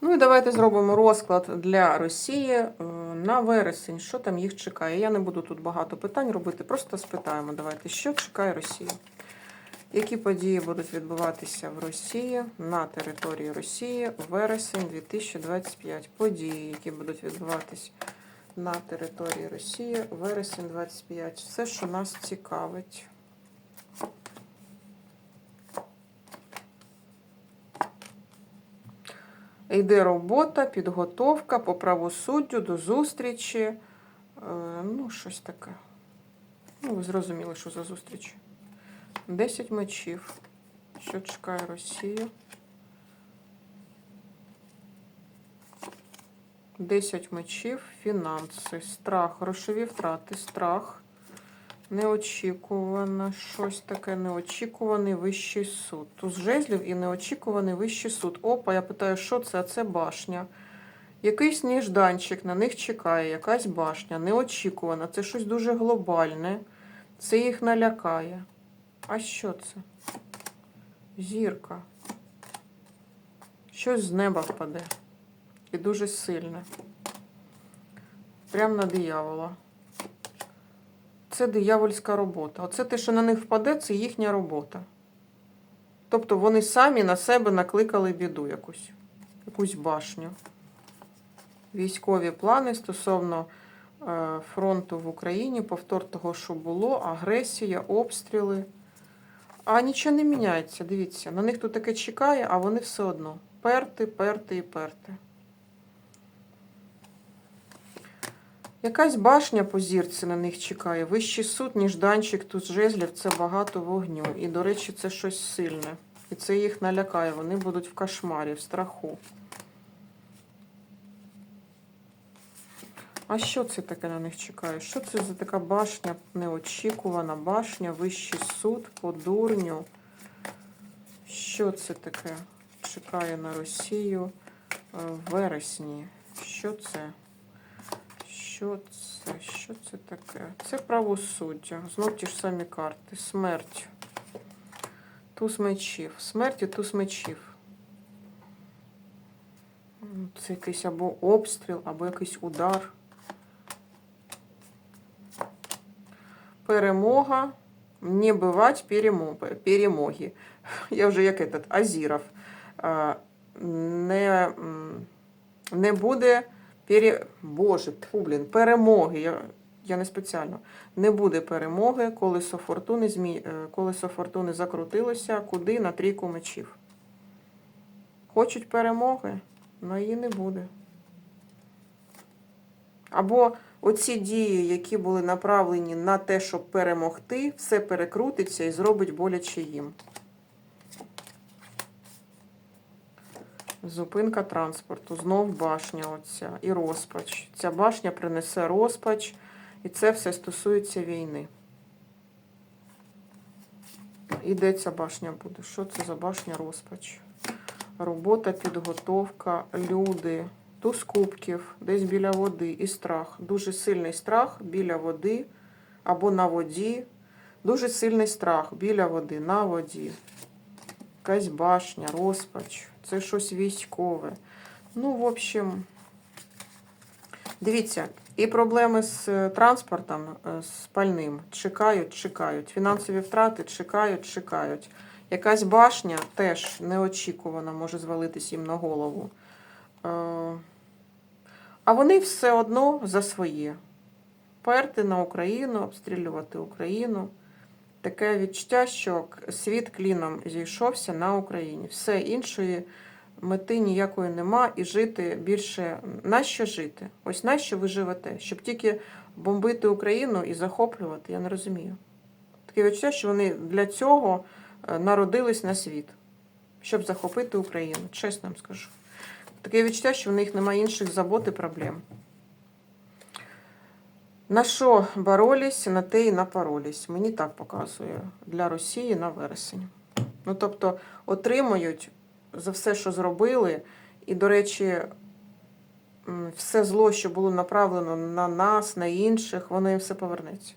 Ну і давайте зробимо розклад для Росії е, на вересень. Що там їх чекає? Я не буду тут багато питань робити, просто спитаємо. Давайте, що чекає Росію? Які події будуть відбуватися в Росії на території Росії вересень 2025? Події, які будуть відбуватись на території Росії вересень 25. Все, що нас цікавить. Йде робота, підготовка по правосуддю до зустрічі. Е, ну, щось таке. Ну, ви зрозуміли, що за зустріч. 10 мечів. Що чекає Росію? 10 мечів, фінанси, страх, грошові втрати, страх. Неочікувано, щось таке неочікуваний вищий суд. Туз жезлів і неочікуваний вищий суд. Опа, я питаю, що це? А це башня. Якийсь ніжданчик на них чекає, якась башня, неочікувана. Це щось дуже глобальне. Це їх налякає. А що це? Зірка. Щось з неба впаде. І дуже сильне. Прямо на диявола. Це диявольська робота. Оце те, що на них впаде, це їхня робота. Тобто вони самі на себе накликали біду якусь, якусь башню. Військові плани стосовно е, фронту в Україні, повтор того, що було, агресія, обстріли. А нічого не міняється. Дивіться, на них тут таке чекає, а вони все одно. Перти, перти і перти. Якась башня по зірці на них чекає. Вищий суд, ніж данчик тут жезлів, це багато вогню. І, до речі, це щось сильне. І це їх налякає. Вони будуть в кошмарі, в страху. А що це таке на них чекає? Що це за така башня, неочікувана башня, вищий суд по дурню? Що це таке? Чекає на Росію е, в вересні. Що це? Що це? Що це таке? Це правосуддя. Знов ті ж самі карти. Смерть. Туз мечів. Смерть і туз мечів. Це якийсь або обстріл, або якийсь удар. Перемога. Не бывать перемоги. перемоги. Я вже як этот, Азіров. Не, не буде пере... Боже, тьфу, блін, перемоги. Я, я не спеціально. Не буде перемоги, колесо фортуни, змі... е, колесо фортуни закрутилося, куди на трійку мечів. Хочуть перемоги, але її не буде. Або оці дії, які були направлені на те, щоб перемогти, все перекрутиться і зробить боляче їм. Зупинка транспорту, знов башня оця і розпач. Ця башня принесе розпач, і це все стосується війни. І де ця башня буде? Що це за башня розпач? Робота, підготовка, люди, туз кубків, десь біля води і страх. Дуже сильний страх біля води або на воді. Дуже сильний страх біля води, на воді. Якась башня, розпач. Це щось військове. Ну, в общем, дивіться, і проблеми з е, транспортом, е, з пальним чекають, чекають. Фінансові втрати чекають, чекають. Якась башня теж неочікувано може звалитись їм на голову. Е, А вони все одно за своє. Перти на Україну, обстрілювати Україну. Таке відчуття, що світ кліном зійшовся на Україні. Все іншої мети ніякої нема, і жити більше. Нащо жити? Ось нащо ви живете? Щоб тільки бомбити Україну і захоплювати, я не розумію. Таке відчуття, що вони для цього е, народились на світ, щоб захопити Україну, чесно вам скажу. Таке відчуття, що в них немає інших забот і проблем. На що боролись, на те і напоролись. Мені так показує для Росії на вересень. Ну, тобто, отримують за все, що зробили, і, до речі, все зло, що було направлено на нас, на інших, воно їм все повернеться.